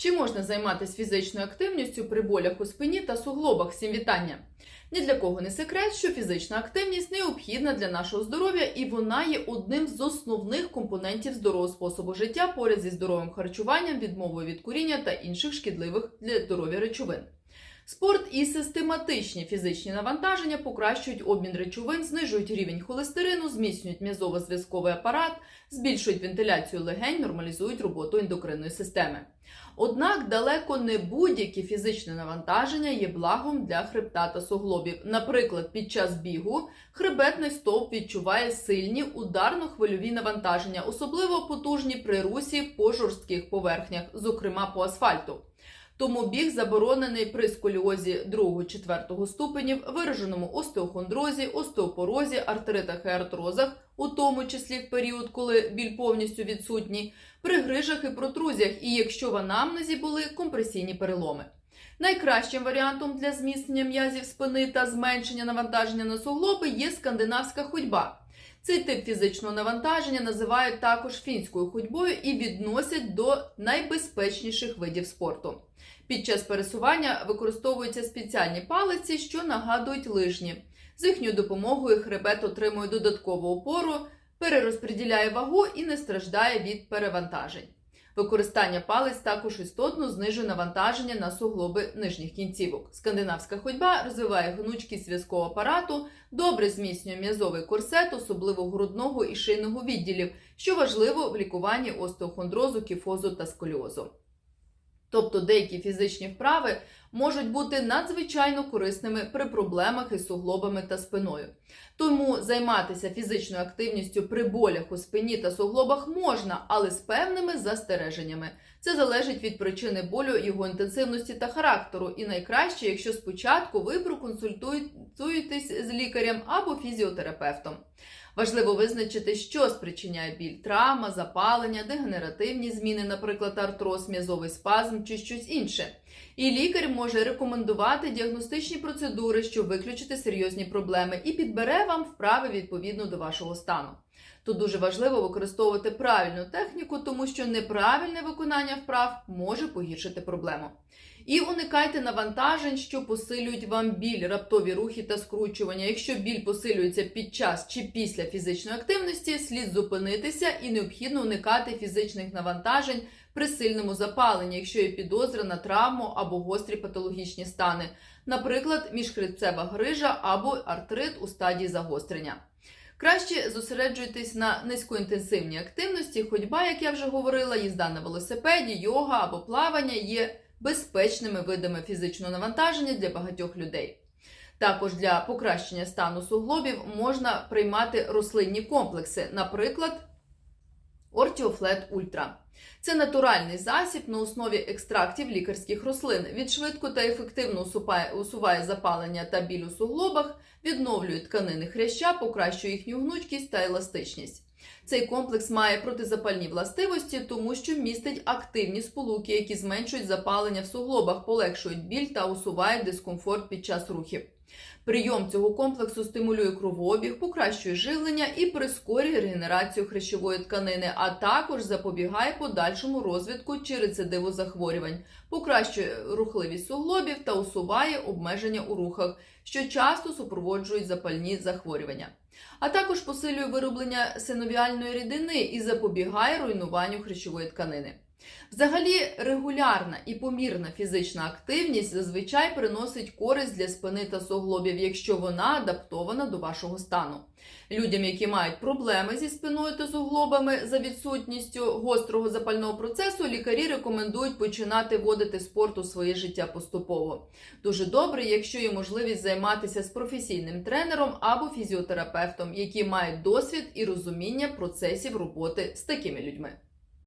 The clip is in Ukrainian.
Чи можна займатися фізичною активністю при болях у спині та суглобах? Всім вітання! Ні для кого не секрет, що фізична активність необхідна для нашого здоров'я і вона є одним з основних компонентів здорового способу життя поряд зі здоровим харчуванням, відмовою від куріння та інших шкідливих для здоров'я речовин. Спорт і систематичні фізичні навантаження покращують обмін речовин, знижують рівень холестерину, зміцнюють м'язово-зв'язковий апарат, збільшують вентиляцію легень, нормалізують роботу ендокринної системи. Однак далеко не будь-які фізичні навантаження є благом для хребта та суглобів. Наприклад, під час бігу хребетний стовп відчуває сильні ударно-хвильові навантаження, особливо потужні при русі по жорстких поверхнях, зокрема по асфальту. Тому біг заборонений при сколіозі 2-4 ступенів, вираженому остеохондрозі, остеопорозі, артритах і артрозах, у тому числі в період, коли біль повністю відсутній, при грижах і протрузіях, і якщо в анамнезі були компресійні переломи. Найкращим варіантом для зміцнення м'язів спини та зменшення навантаження на суглоби є скандинавська ходьба. Цей тип фізичного навантаження називають також фінською ходьбою і відносять до найбезпечніших видів спорту. Під час пересування використовуються спеціальні палиці, що нагадують лижні. З їхньою допомогою хребет отримує додаткову опору, перерозподіляє вагу і не страждає від перевантажень. Використання палець також істотно знижує навантаження на суглоби нижніх кінцівок. Скандинавська ходьба розвиває гнучкість зв'язкового апарату, добре зміцнює м'язовий корсет, особливо грудного і шийного відділів, що важливо в лікуванні остеохондрозу, кіфозу та сколіозу. Тобто деякі фізичні вправи можуть бути надзвичайно корисними при проблемах із суглобами та спиною. Тому займатися фізичною активністю при болях у спині та суглобах можна, але з певними застереженнями. Це залежить від причини болю, його інтенсивності та характеру. І найкраще, якщо спочатку ви проконсультуєтесь з лікарем або фізіотерапевтом. Важливо визначити, що спричиняє біль, травма, запалення, дегенеративні зміни, наприклад, артроз, м'язовий спазм чи щось інше. І лікар може рекомендувати діагностичні процедури, щоб виключити серйозні проблеми, і підбере вам вправи відповідно до вашого стану. Тут дуже важливо використовувати правильну техніку, тому що неправильне виконання вправ може погіршити проблему. І уникайте навантажень, що посилюють вам біль, раптові рухи та скручування. Якщо біль посилюється під час чи після фізичної активності, слід зупинитися і необхідно уникати фізичних навантажень при сильному запаленні, якщо є підозра на травму або гострі патологічні стани, наприклад, міжхребцева грижа або артрит у стадії загострення. Краще зосереджуйтесь на низькоінтенсивній активності, ходьба, як я вже говорила, їзда на велосипеді, йога або плавання є безпечними видами фізичного навантаження для багатьох людей. Також для покращення стану суглобів можна приймати рослинні комплекси, наприклад, Ортіофлет Ультра. Це натуральний засіб на основі екстрактів лікарських рослин. Він швидко та ефективно усуває запалення та біль у суглобах, відновлює тканини хряща, покращує їхню гнучкість та еластичність. Цей комплекс має протизапальні властивості, тому що містить активні сполуки, які зменшують запалення в суглобах, полегшують біль та усувають дискомфорт під час рухів. Прийом цього комплексу стимулює кровообіг, покращує живлення і прискорює регенерацію хрящової тканини, а також запобігає подальшому розвитку чи рецидиву захворювань, покращує рухливість суглобів та усуває обмеження у рухах, що часто супроводжують запальні захворювання. А також посилює вироблення синовіальної рідини і запобігає руйнуванню хрящової тканини. Взагалі, регулярна і помірна фізична активність зазвичай приносить користь для спини та суглобів, якщо вона адаптована до вашого стану. Людям, які мають проблеми зі спиною та суглобами за відсутністю гострого запального процесу, лікарі рекомендують починати вводити спорт у своє життя поступово. Дуже добре, якщо є можливість займатися з професійним тренером або фізіотерапевтом, які мають досвід і розуміння процесів роботи з такими людьми.